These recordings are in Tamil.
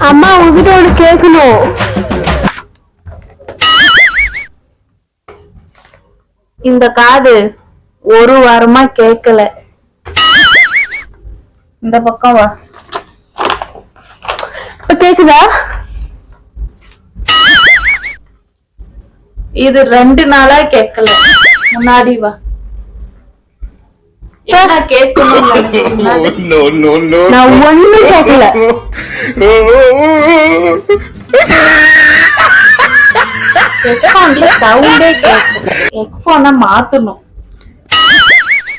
அம்மா உங்ககிட்ட ஒண்ணு கேட்கணும் இந்த காது ஒரு வாரமா கேட்கல இந்த பக்கம் வா. இப்ப கேக்குதா? இது ரெண்டு நாளா கேட்கல முன்னாடி வா என்ன கேட்கணும் no, no, no. நான் ஒண்ணும் கேட்கல. சவுண்டே கேட்கல. ஹெட்ஃபோனை மாத்தணும்.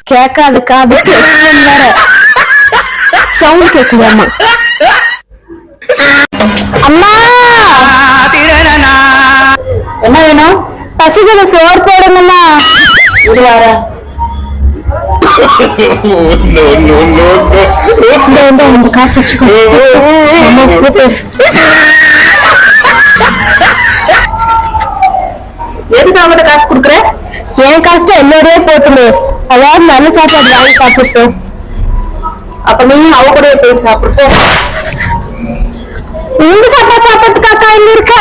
கேட்காது காது ஹெட்ஃபோன் வேற. சவுண்ட் கேட்குதாமா அம்மா! என்ன வேணும்? பசிக்குது சோறு போடுங்கம்மா. இது வர no, no, no, no. இந்த காசு வச்சுக்கோ அம்மா எதுக்கு அவங்ககிட்ட காசு கொடுக்குற? என் காசு என்னோடய போட்டுமே அதாவது நல்ல சாப்பாடு வாங்கி சாப்பிட்டு. அப்ப நீ அவ கூட போய் சாப்பிட்டு இந்த சாப்பாடு சாப்பிட்டு அக்கா இங்க இருக்க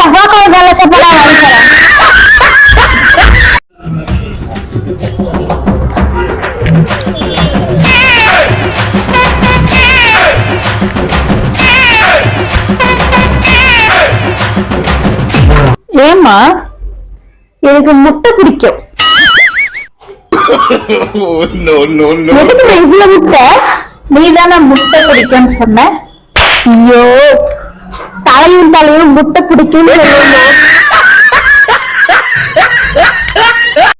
ஏமா எனக்கு முட்டை பிடிக்கும். No. எதுக்கு இவ்வளவு முட்டை? நீ தானே முட்டை பிடிக்கும்னு சொன்ன? ஐயோ தலையும் தலையும் முட்டை பிடிக்கும்னு